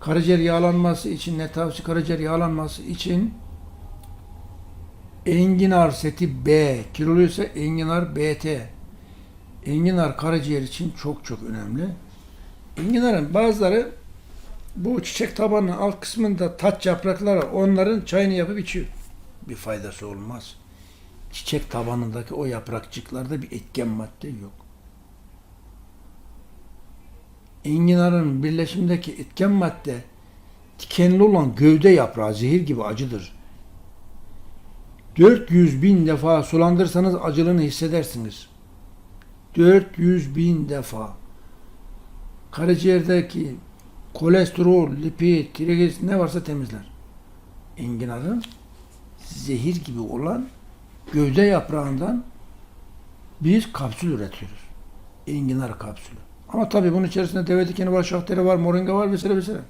Karaciğer yağlanması için ne tavsiye karaciğer yağlanması için enginar seti B, kiloluysa enginar BT. Enginar karaciğer için çok çok önemli. Enginarın bazıları bu çiçek tabanının alt kısmında taç yaprakları. Onların çayını yapıp içiyor. Bir faydası olmaz. Çiçek tabanındaki o yaprakçıklarda bir etken madde yok. Enginarın birleşimindeki etken madde dikenli olan gövde yaprağı zehir gibi acıdır. 400 bin defa sulandırsanız acılığını hissedersiniz. 400 bin defa. Karaciğerdeki kolesterol, lipid, trigliserit ne varsa temizler. Enginarın zehir gibi olan gövde yaprağından biz kapsül üretiyoruz. Enginar kapsülü. Ama tabii bunun içerisinde deve dikeni var, şahteri var, moringa var vesaire vesaire.